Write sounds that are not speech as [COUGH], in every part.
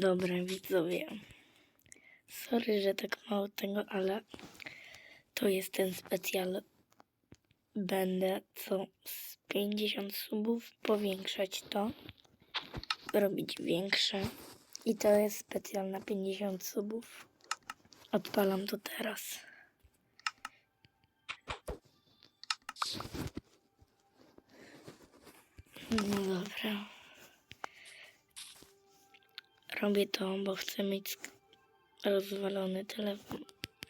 Dobra, widzowie. Sorry, że tak mało tego, ale to jest ten specjal. Będę co z 50 subów powiększać to, robić większe. I to jest specjal na 50 subów. Odpalam to teraz. No dobra. Robię to, bo chcę mieć rozwalony telefon.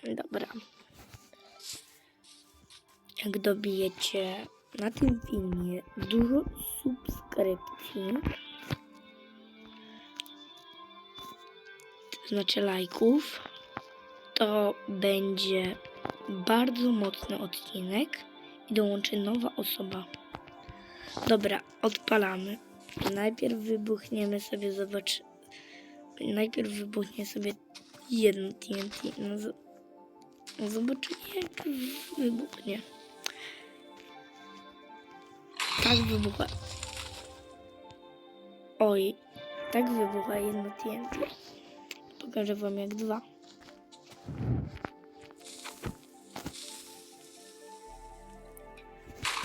Dobra. Jak dobijecie na tym filmie dużo subskrypcji, to znaczy lajków, to będzie bardzo mocny odcinek i dołączy nowa osoba. Dobra, odpalamy. Najpierw wybuchniemy sobie, zobacz. Najpierw wybuchnie sobie jedno TNT. No, no zobaczymy jak wybuchnie. Tak wybucha. Oj, tak wybucha jedno TNT. Pokażę wam jak dwa.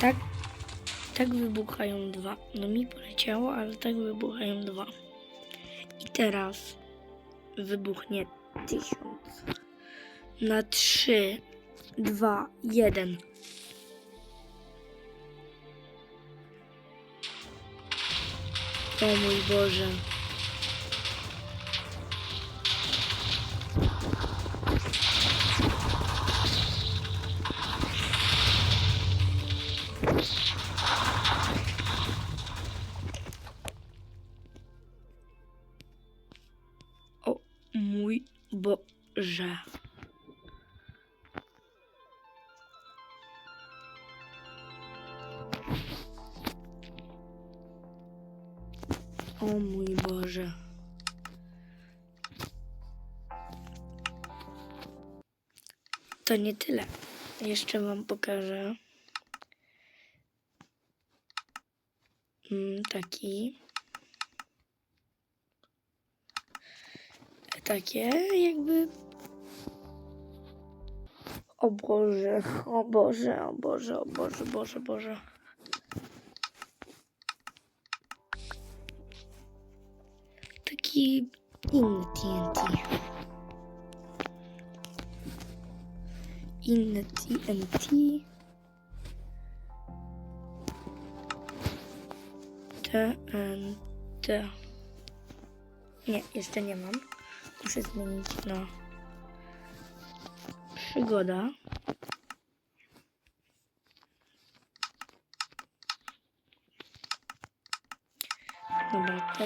Tak tak wybuchają dwa. No mi poleciało, ale tak wybuchają dwa. Teraz wybuchnie tysiąc. Na trzy, dwa, jeden. O mój Boże. Boże. O mój Boże. To nie tyle. Jeszcze Wam pokażę mm, taki takie jakby. O Boże, o Boże, o Boże, o Boże, Boże, Boże. Taki inny TNT. Inny TNT. TNT. Nie, jeszcze nie mam. Muszę zmienić na przygoda. Dobra, to...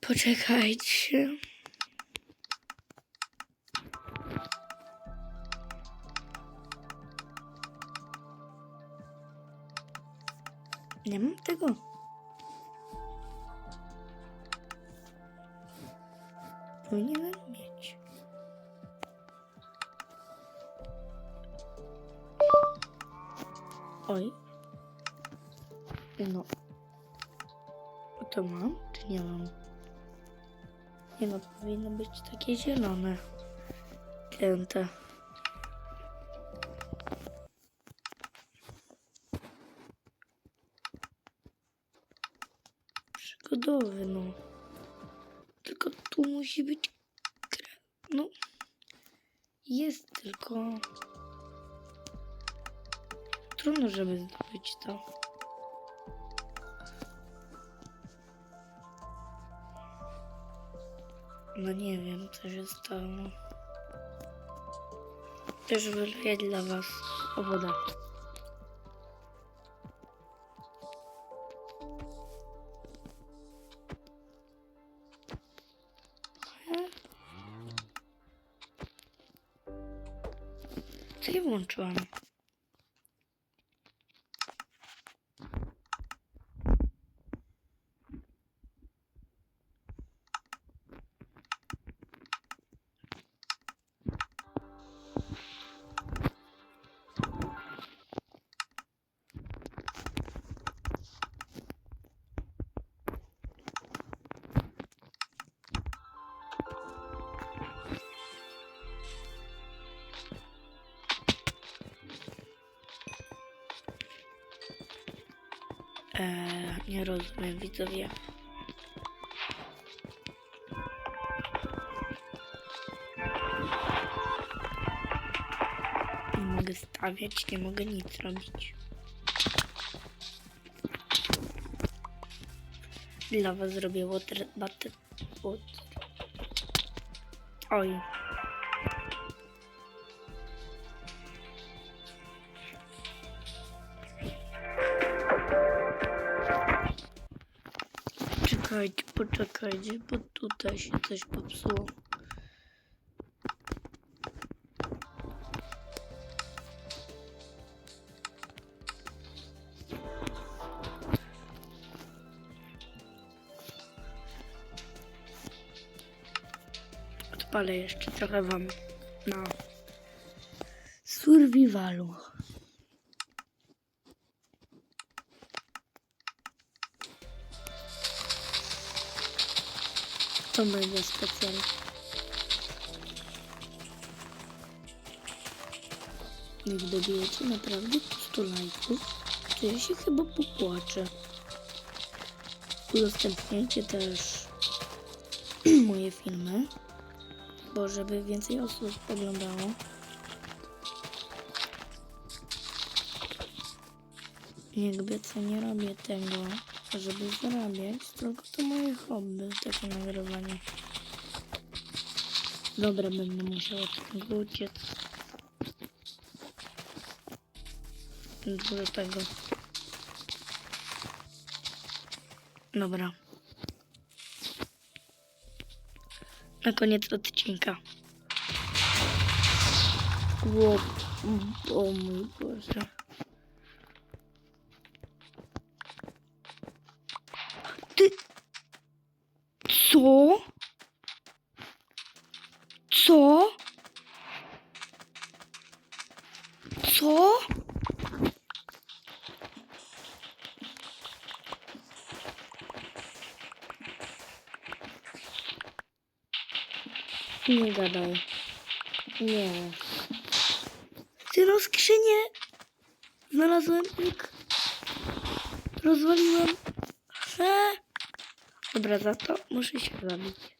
Poczekajcie. Nie mam tego. Powinienem No. To mam, czy nie mam? Nie no, powinno być takie zielone. Tęte. Wiem, co się stało. Też wyleję dla was wodę. Co ja włączyłam? Eee, nie rozumiem, widzowie. Nie mogę stawiać, nie mogę nic robić. Dla was zrobię water butter. Water. Oj. Czekajcie, poczekajcie, bo tutaj się coś popsuło. Odpalę jeszcze trochę wam na survivalu. To będzie specjalnie. Jak dobijecie naprawdę 100 lajków, to ja się chyba popłaczę. Udostępniajcie też [CLEARS THROAT] moje filmy, bo żeby więcej osób oglądało. Jakby co nie robię tego, żeby zarabiać, tylko to moje hobby, takie nagrywanie. Dobra, będę musiał od tego uciec. Do tego. Dobra. Na koniec odcinka. Ło, o mój Boże. Ty... Co? Co? Co? Nie gadaj. Nie. Ty no skrzynię znalazłem ik. Rozwaliłem. He. Dobra, za to muszę się zabić.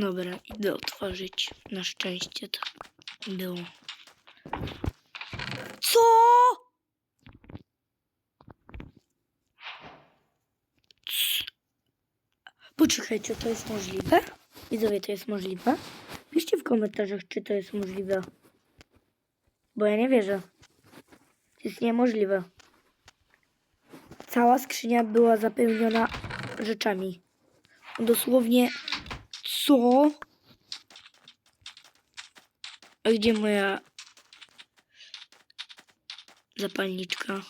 Dobra, idę otworzyć. Na szczęście tak było. Co? Poczekajcie, to jest możliwe? Widzowie, to jest możliwe? Piszcie w komentarzach, czy to jest możliwe. Bo ja nie wierzę. To jest niemożliwe. Cała skrzynia była zapełniona rzeczami. Dosłownie co? A gdzie moja zapalniczka?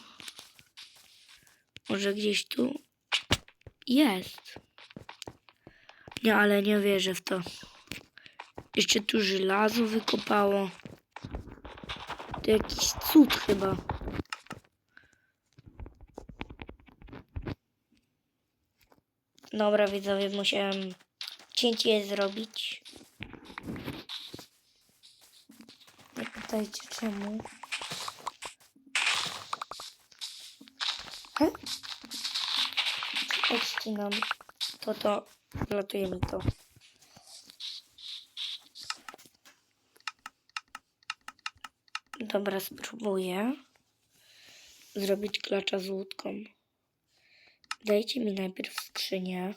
Może gdzieś tu jest. Nie, ale nie wierzę w to. Jeszcze tu żelazo wykopało. To jakiś cud chyba. Dobra, widzowie, musiałem cięcie zrobić. Nie pytajcie czemu. He? Odcinam to, to, latuje mi to. Dobra, spróbuję. zrobić klacza z łódką. Dajcie mi najpierw skrzynię.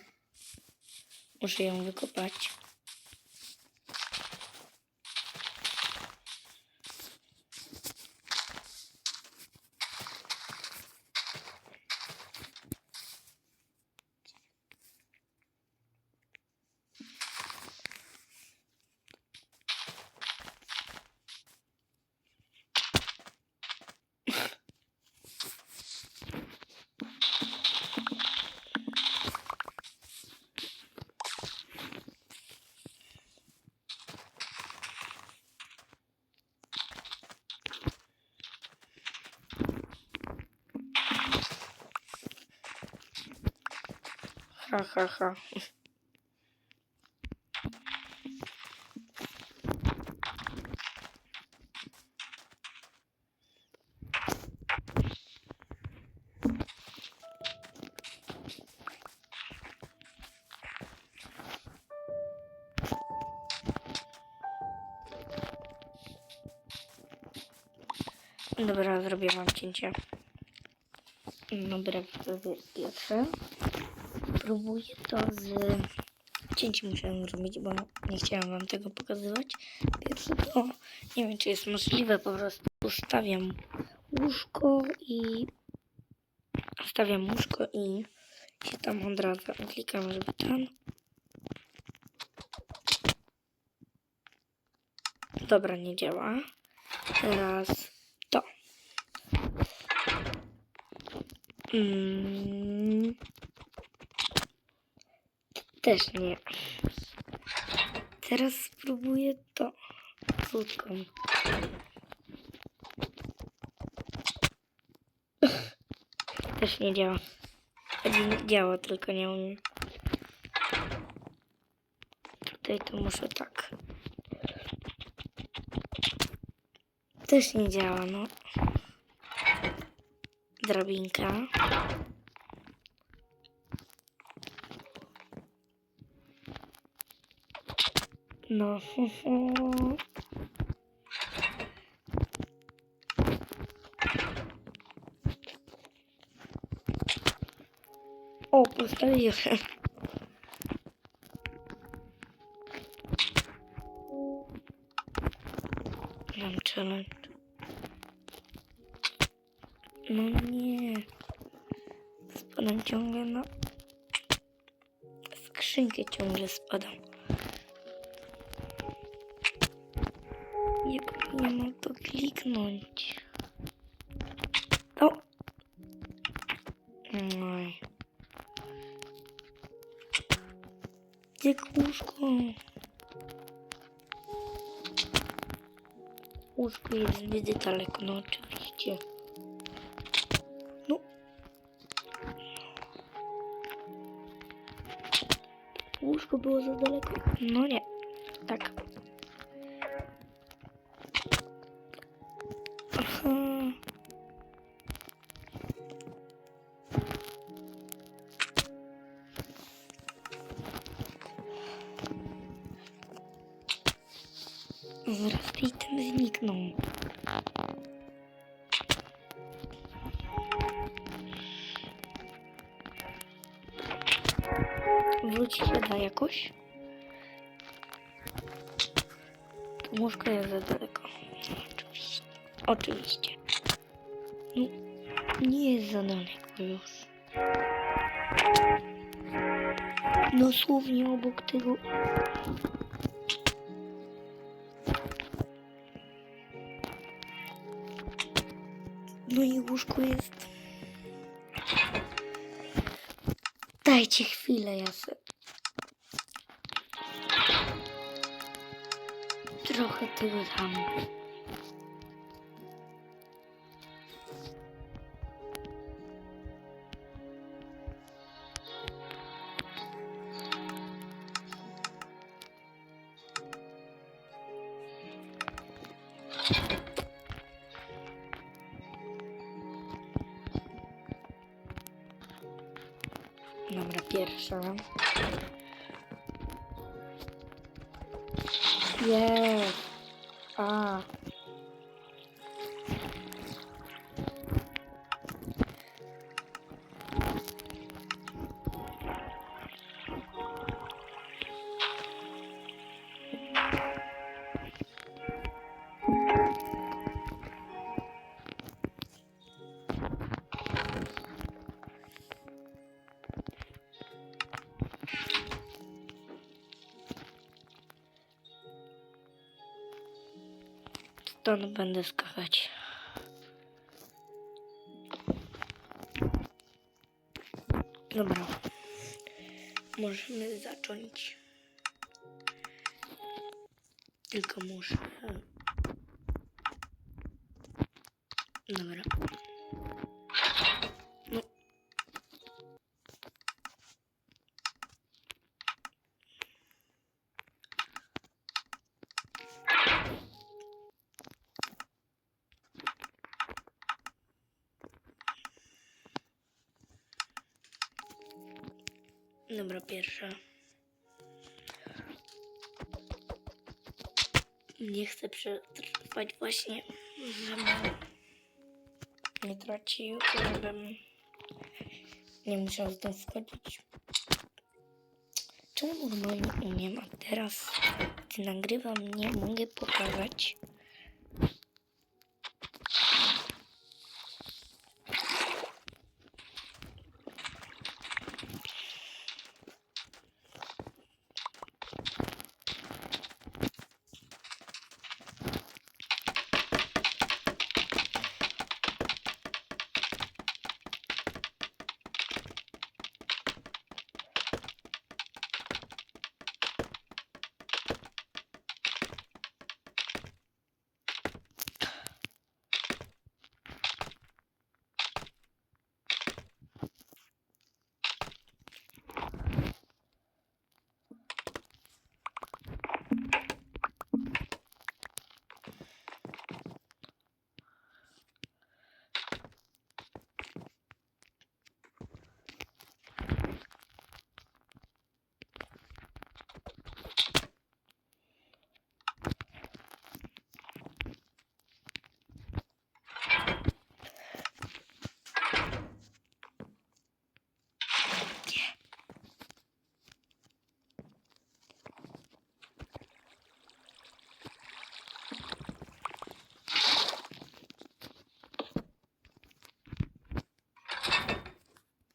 Може я вам викопати. Ha, ha, ha. Dobra, zrobię wam cięcie. Dobra, to jest pierwsze. Próbuję to z... Cięcie musiałem zrobić, bo nie chciałam wam tego pokazywać. Pierwsze to, nie wiem czy jest możliwe, po prostu ustawiam łóżko i... Stawiam łóżko i się tam odradzam. Klikam, żeby tam. Dobra, nie działa. Teraz to. Mm. Też nie. Teraz spróbuję to krótką. Też nie działa. Nie działa, tylko nie umiem. Tutaj to muszę tak. Też nie działa, no. Drabinka. No. [LAUGHS] O, postawiłem. Mam challenge. No nie. Spadam ciągle na... Skrzynkę ciągle spadam. Jak nie mam to kliknąć? O! Oj. Jak łóżko? Łóżko jest zbyt daleko, no oczywiście. Da jakoś? Łóżko jest za daleko. Oczywiście. Oczywiście. No, nie jest za daleko już. Dosłownie obok tego No i łóżko jest. Dajcie chwilę, ja. Trochę tego dam. Dobra, pierwsza. Jest. Stąd będę skakać. Dobra. Możemy zacząć. Tylko muszę. Dobra. Dobra, pierwsza. Nie chcę przetrwać właśnie, nie tracił, żebym nie musiał znów wchodzić. Czemu normalnie umiem, a teraz, gdy nagrywam, nie mogę pokazać.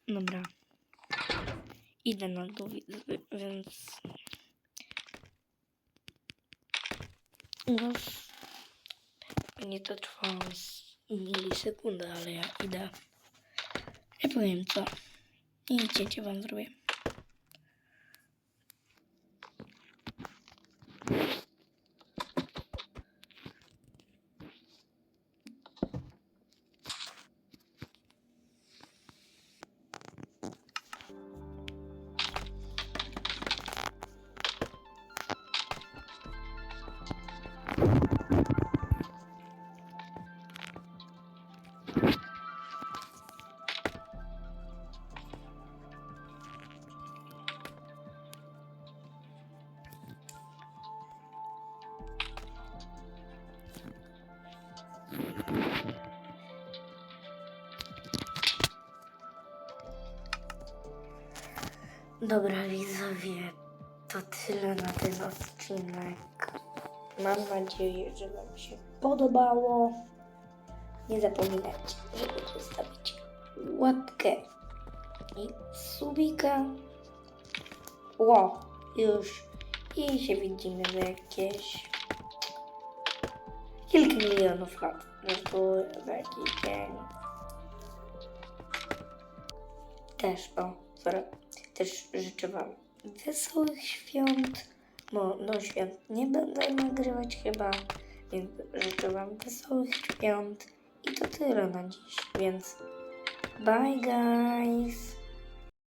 Dobra. Idę na dół, wi- wi- więc... No, nie to trwało milisekundę, ale ja idę. Ja powiem co. Nie cięcie wam zrobię. Dobra widzowie, to tyle na ten odcinek. Mam nadzieję, że Wam się podobało. Nie zapominajcie, żeby zostawić łapkę i subika. Ło, już. I się widzimy za jakieś kilka milionów lat. To za jakiś dzień. Też, o, sorry. Też życzę Wam wesołych świąt. Bo do świąt nie będę nagrywać chyba, więc życzę Wam wesołych świąt. I to tyle na dziś, więc bye guys!